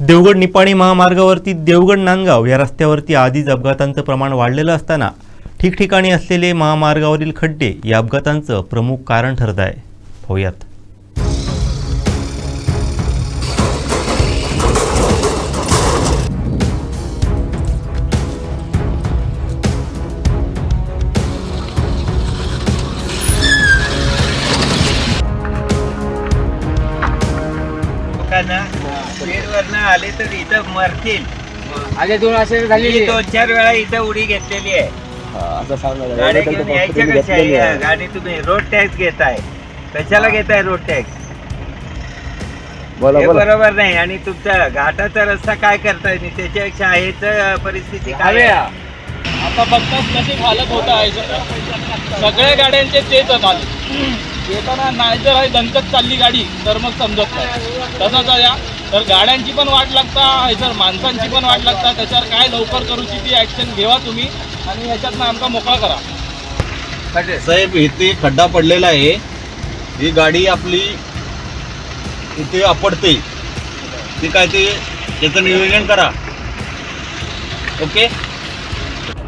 देवगड निपाणी महामार्गावरती देवगड नांदगाव या रस्त्यावरती आधीच अपघातांचं प्रमाण वाढलेलं असताना ठिकठिकाणी असलेले महामार्गावरील खड्डे या अपघातांचं प्रमुख कारण ठरत आहे. पाहूयात. लोकांना स्पीडवरनं आले तर इथं मरतील. आले दोन असे मी झालेली दोन चार वेळा इथं उडी घेतलेली आहे. असं सांगा गाडी घेऊन यायच्या कशा आहे? गाडी तुम्ही रोड टॅक्स घेताय. कशाला घेताय रोड टॅक्स बोला हे बोला. बरोबर नाही आणि तुमचा घाटाचा रस्ता काय करताय? मी त्याच्यापेक्षा हेच परिस्थिती काय आहे? आता बघताच कशी हालत होत आहे सगळ्या गाड्यांचे तेच आले येताना नाही जर आहे दणकत चालली गाडी तर मग समजत नाही. तसंच आहे या. तर गाड्यांची पण वाट लागता जर माणसांची पण वाट लागता त्याच्यावर काय लवकर करूची ती ऍक्शन घेवा तुम्ही आणि ह्याच्यातनं आमका मोकळा करा. साहेब इथे खड्डा पडलेला आहे. ही गाडी आपली इथे आपडते ती काय ते त्याचं नियोजन करा. ओके?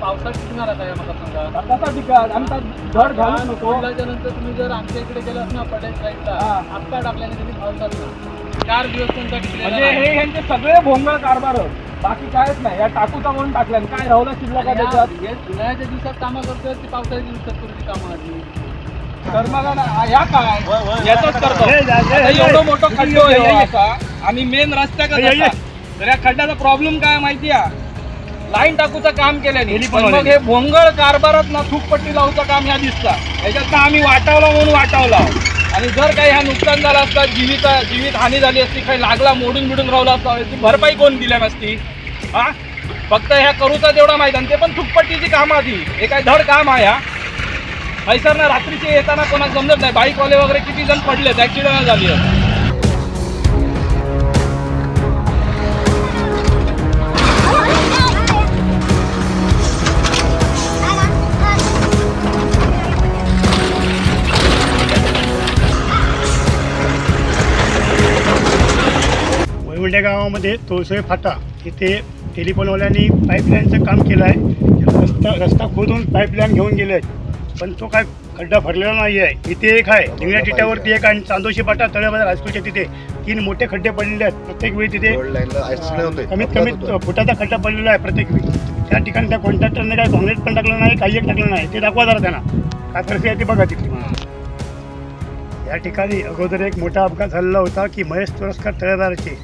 पावसात टिकणार आता या मला सांगा कसा टिकणार आमचा धड घालू नको. नंतर तुम्ही जर आमच्या इकडे गेलात ना पटेल साईडला आत्ता टाकल्याने तुम्ही पावसात चार दिवस म्हणजे हे ह्यांचे सगळे भोंगळ कारभार बाकी कायच नाही. या टाकूचा म्हणून टाकल्या काय राहुला शिल्लक का त्याच्यात? उन्हाळ्याच्या दिवसात कामं करतोय ती पावसाळ्याच्या दिवसात तुमची कामं आली तर मग ना, ह्या काय? याच करतो आता एवढं मोठं खड्डो आहे हो असा. आणि मेन रस्त्या तर या खड्ड्याचा प्रॉब्लेम काय माहिती आहे? लाईन टाकूचं काम केल्याने. पण मग हे भोंगळ कारभारात ना थूकपट्टी लावूचं काम ह्या दिसता. याच्यात ना आम्ही वाटावला म्हणून वाटावला. आणि जर काही ह्या नुकसान झालं असतं जीवित जीवित हानी झाली असती काही लागला मोडून बिडून राहिला असता याची भरपाई कोण दिल्या नसती? हा? फक्त ह्या करूचा तेवढा माहीत आणि ते पण थुकपट्टीची काम आधी. हे काय धड काम आहे हा? हैसर ना रात्रीचे येताना कोणाला समजत नाही. बाईकवाले वगैरे किती जण पडलेत ॲक्सिडंट झाली आहे वैवंड्या गावामध्ये तोळसोई फाटा इथे टेलिफोनवाल्यांनी पाईपलाईनचं काम केलं आहे रस्ता रस्ता खोदून पाईपलाईन घेऊन गेले आहेत पण तो काय खड्डा भरलेला नाही आहे इथे एक आहे लिंगण्या टिट्यावरती एक आणि चांदोशी फाटा तळेबाजार हायस्कूलच्या तिथे. तीन मोठे खड्डे पडलेले आहेत. प्रत्येक वेळी तिथे कमीत कमी फुटाचा खड्डा पडलेला आहे प्रत्येक वेळी. त्या ठिकाणी त्या कॉन्ट्रॅक्टरने काय कॉन्क्रीट पण टाकलं नाही काही एक टाकलं नाही. ते दाखवा जरा त्यांना. काय आहे ती बघा तिथली. या ठिकाणी अगोदर एक मोठा अपघात झालेला होता की महेश तुरस्कर तळेदाराचे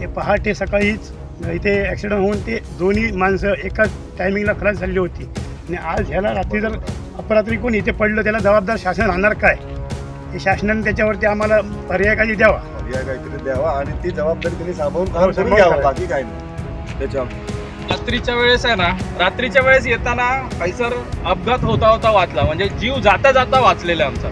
ते पहाटे सकाळीच इथे ॲक्सिडेंट होऊन ते दोन्ही माणसं एकाच टायमिंगला खराब झाली होती. आणि आज ह्याला रात्री जर अपरात्री कोण इथे पडलं त्याला जबाबदार शासन राहणार काय? हे शासनाने त्याच्यावरती आम्हाला पर्याय काही द्यावा. पर्याय काहीतरी द्यावा आणि ती जबाबदारी त्यांनी सांभाळून हो, काम करून घ्यावं. बाकी काय नाही. त्याच्यावर. रात्रीच्या वेळेस आहे ना रात्रीच्या वेळेस येताना हैसर अपघात होता होता वाचला. म्हणजे जीव जाता जाता वाचलेला आमचा.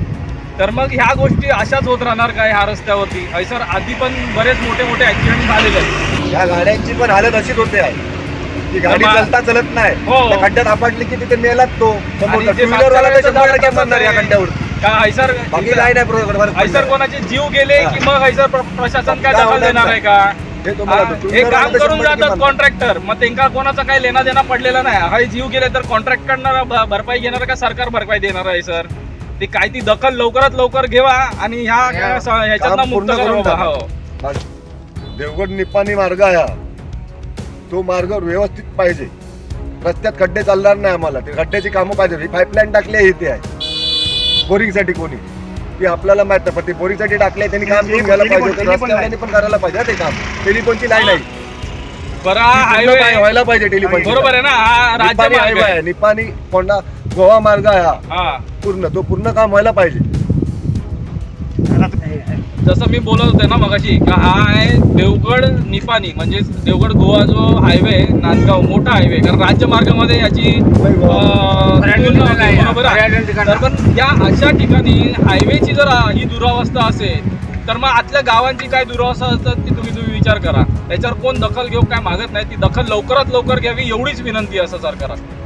तर मग ह्या गोष्टी अशाच होत राहणार काय ह्या रस्त्यावरती? हैसर आधी पण बरेच मोठे मोठे ऍक्सिडेंट झालेले आहेत. या गाड्यांची पण हालत अशीच होते आहे. ती गाडी चालता चलत नाही. हो. त्या खड्ड्यात आपटली की तिथे मेलाच तो. आणि जे टू व्हीलर वाला मागच्या तर शंभर टक्के वेळेस म्हणणार या खड्ड्यावर. का हैसर बाकी काय नाही बरोबर हैसर कोणाचे जीव गेले की मग हैसर प्र- प्रशासन काय काय दखल होणार देणार आहे. का? हे तुम्हाला हा, हे काम तर करून शंभर टक्के जातात. कॉन्ट्रॅक्टर मग त्यांना कोणाचा काही लेना देना पडलेला नाही. हा जीव गेले तर कॉन्ट्रॅक्ट करणार भ- भरपाई घेणार का सरकार भरपाई देणार आहे सर? ती काय ती दखल लवकरात लवकर घेवा आणि ह्या काय स- ह्याच्यातनं काम मुक्त पूर्ण करून करा टाका. हो देवगड निपाणी मार्ग आहे हा. तो मार्ग व्यवस्थित पाहिजे. रस्त्यात खड्डे चालणार नाही आम्हाला. ते खड्ड्याची कामं पाहिजे. ही पाईपलाईन टाकली आहे इथे. आहे बोरिंगसाठी कोणी. ती आपल्याला माहीत नाही पण ते बोरिंगसाठी टाकले त्यांनी काम करून घ्यायला पाहिजे. होतं. टेलिफोन रस्त्यावाल्यांनी पण करायला पाहिजे हा ते काम. टेलिफोनची लाईन आहे. बरं हा काय व्हायला पाहिजे टेलिफोन बरोबर आहे ना हा राज्य निपाणी मार्ग हायवे आहे आहे. निपाणी कोंडा गोवा मार्ग आहे हा. हा. पूर्ण तो पूर्ण काम व्हायला पाहिजे. जसं मी बोलत होते ना मगाशी का हा आहे देवगड निपाणी म्हणजे देवगड गोवा जो हायवे नांदगाव मोठा हायवे कारण राज्यमार्गामध्ये याची आहे. तर पण या अशा ठिकाणी हायवेची जर ही दुरावस्था असेल तर मग आतल्या गावांची काय दुरावस्था असतात ती तुम्ही तुम्ही विचार करा. याच्यावर कोण दखल घेऊ काय मागत नाही ती दखल लवकरात लवकर घ्यावी एवढीच विनंती आहे असं सरकारात